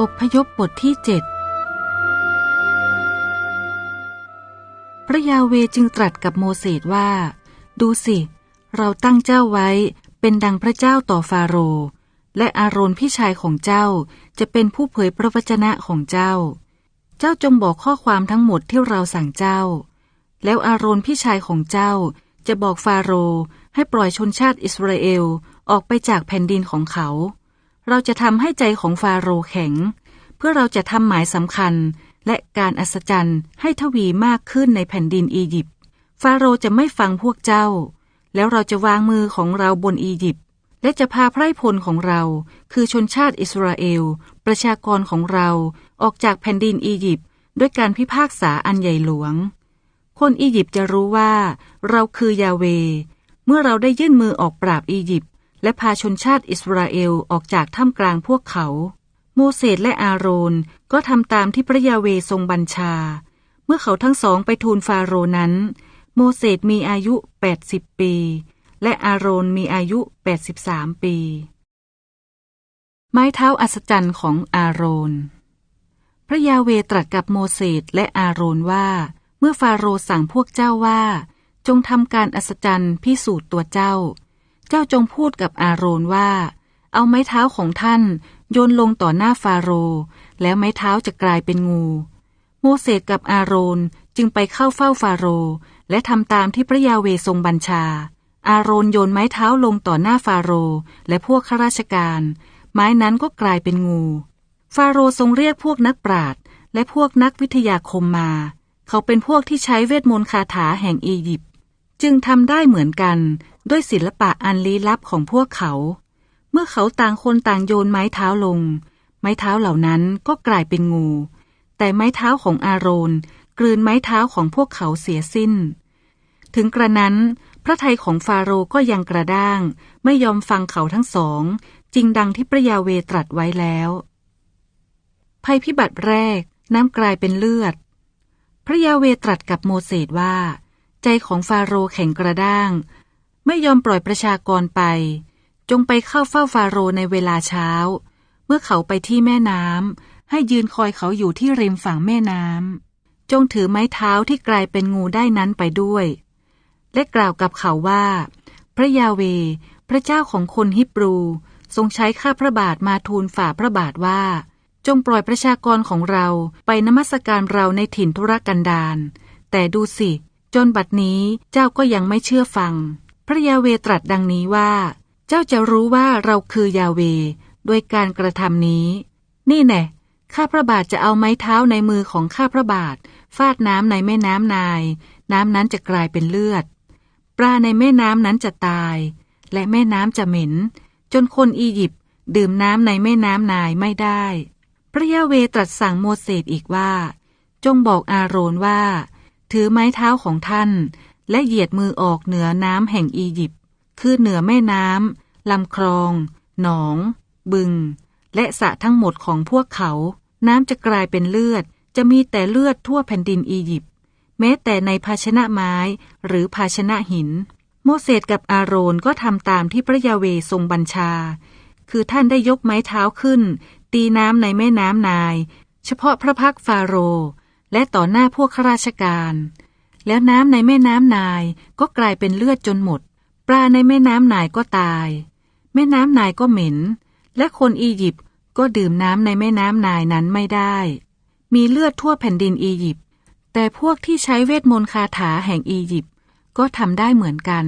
อบพยพบทที่เจ็ดพระยาเวจึงตรัสกับโมเสสว่า ดูสิ เราตั้งเจ้าไว้เป็นดังพระเจ้าต่อฟาโรห์และอาโรนพี่ชายของเจ้าจะเป็นผู้เผยพระวจนะของเจ้า เจ้าจงบอกข้อความทั้งหมดที่เราสั่งเจ้า แล้วอาโรนพี่ชายของเจ้าจะบอกฟาโรห์ให้ปล่อยชนชาติอิสราเอลออกไปจากแผ่นดินของเขา เราจะทำให้ใจของฟาโรห์แข็ง เพื่อเราจะทำหมายสำคัญ และการอัศจรรย์ให้ทวีมากขึ้นในแผ่นดินอียิปต์ฟาโรห์จะไม่ฟังพวกเจ้า แล้วเราจะวางมือของเราบนอียิปต์และจะพาไพร่พลของเรา คือชนชาติอิสราเอล ประชากรของเราออกจากแผ่นดินอียิปต์ด้วยการพิพากษาอันใหญ่หลวง คนอียิปต์จะรู้ว่า เราคือยาเว เมื่อเราได้ยื่นมือออกปราบอียิปต์ และพาชนชาติอิสราเอลออกจากท่ามกลางพวกเขา โมเสสและอาโรนก็ทำตามที่พระยาเวทรงบัญชา เมื่อเขาทั้งสองไปทูลฟาโรนั้น โมเสสมีอายุ 80 ปี และอาโรนมีอายุ 83 ปี ไม้เท้าอัศจรรย์ของอาโรน พระยาเวตรัสกับโมเสสและอาโรนว่า เมื่อฟาโรสั่งพวกเจ้าว่า จงทำการอัศจรรย์พิสูจน์ตัวเจ้า เจ้าจงพูดกับอาโรนว่า เอาไม้เท้าของท่านโยนลงต่อหน้าฟาโรห์แล้วไม้เท้าจะกลายเป็นงู โมเสสกับอาโรนจึงไปเข้าเฝ้าฟาโรห์และทำตามที่พระยาเวทรงบัญชา อาโรนโยนไม้เท้าลงต่อหน้าฟาโรห์และพวกข้าราชการ ไม้นั้นก็กลายเป็นงู ฟาโรห์ทรงเรียกพวกนักปราชญ์และพวกนักวิทยาคมมา เขาเป็นพวกที่ใช้เวทมนต์คาถาแห่งอียิปต์ จึงทำได้เหมือนกันด้วยศิลปะอันลี้ลับของพวกเขา เมื่อเขาต่างคนต่างโยนไม้เท้าลง ไม้เท้าเหล่านั้นก็กลายเป็นงู แต่ไม้เท้าของอาโรนกลืนไม้เท้าของพวกเขาเสียสิ้น ถึงกระนั้น พระทัยของฟาโรห์ก็ยังกระด้าง ไม่ยอมฟังเขาทั้งสอง จริงดังที่พระยาเวตรัสไว้แล้ว ภัยพิบัติแรกน้ำกลายเป็นเลือด พระยาเวตรัสกับโมเสสว่า ใจของฟาโรห์แข็งกระด้าง ไม่ยอมปล่อยประชากรไป จงไปเข้าเฝ้าฟาโรห์ในเวลาเช้า เมื่อเขาไปที่แม่น้ำให้ยืนคอยเขาอยู่ที่ริมฝั่งแม่น้ำจงถือไม้เท้าที่กลายเป็นงูได้นั้นไปด้วย และกล่าวกับเขาว่า พระยาเว พระเจ้าของคนฮิบรู ทรงใช้ข้าพระบาทมาทูลฝ่าพระบาทว่า จงปล่อยประชากรของเราไปนมัสการเราในถิ่นทุรกันดารแต่ดูสิ จนบัดนี้เจ้าก็ยังไม่เชื่อฟัง พระยาเวตรัสดังนี้ว่า เจ้าจะรู้ว่าเราคือยาเวด้วยการกระทำนี้ นี่แน่ข้าพระบาทจะเอาไม้เท้าในมือของข้าพระบาท ฟาดน้ำในแม่น้ำนาย น้ำนั้นจะกลายเป็นเลือด ปลาในแม่น้ำนั้นจะตาย และแม่น้ำจะเหม็น จนคนอียิปต์ดื่มน้ำในแม่น้ำนายไม่ได้ พระยาเวตรัสสั่งโมเสสอีกว่า จงบอกอาโรนว่า ถือไม้เท้าของท่าน และเหยียดมือออกเหนือน้ำแห่งอียิปต์คือเหนือแม่น้ำลำคลอง หนอง บึง และสระทั้งหมดของพวกเขา น้ำจะกลายเป็นเลือด จะมีแต่เลือดทั่วแผ่นดินอียิปต์แม้แต่ในภาชนะไม้หรือภาชนะหิน โมเสสกับอาโรนก็ทำตามที่พระยาเวทรงบัญชา คือท่านได้ยกไม้เท้าขึ้น ตีน้ำในแม่น้ำนาย เฉพาะพระพักฟาโรห และต่อหน้าพวกข้าราชการ แล้วน้ำในแม่น้ำนายก็กลายเป็นเลือดจนหมด ปลาในแม่น้ำนายก็ตาย แม่น้ำนายก็เหม็น และคนอียิปต์ก็ดื่มน้ำในแม่น้ำนายนั้นไม่ได้ มีเลือดทั่วแผ่นดินอียิปต์แต่พวกที่ใช้เวทมนต์คาถาแห่งอียิปต์ก็ทำได้เหมือนกัน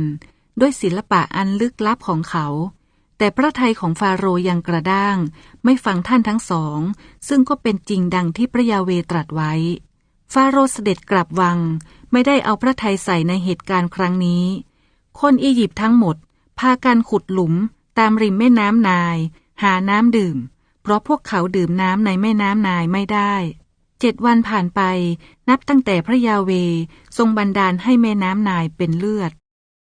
ด้วยศิลปะอันลึกลับของเขาแต่พระทัยของฟาโรห์ยังกระด้าง ไม่ฟังท่านทั้งสอง ซึ่งก็เป็นจริงดังที่พระยาเวตรัสไว้ ฟาโรห์เสด็จกลับวัง ไม่ได้เอาพระทัยใส่ในเหตุการณ์ครั้งนี้ คนอียิปต์ทั้งหมด พากันขุดหลุมตามริมแม่น้ำนาย หาน้ำดื่ม เพราะพวกเขาดื่มน้ำในแม่น้ำนายไม่ได้เจ็ดวันผ่านไป นับตั้งแต่พระยาเวทรงบันดาลให้แม่น้ำนายเป็นเลือด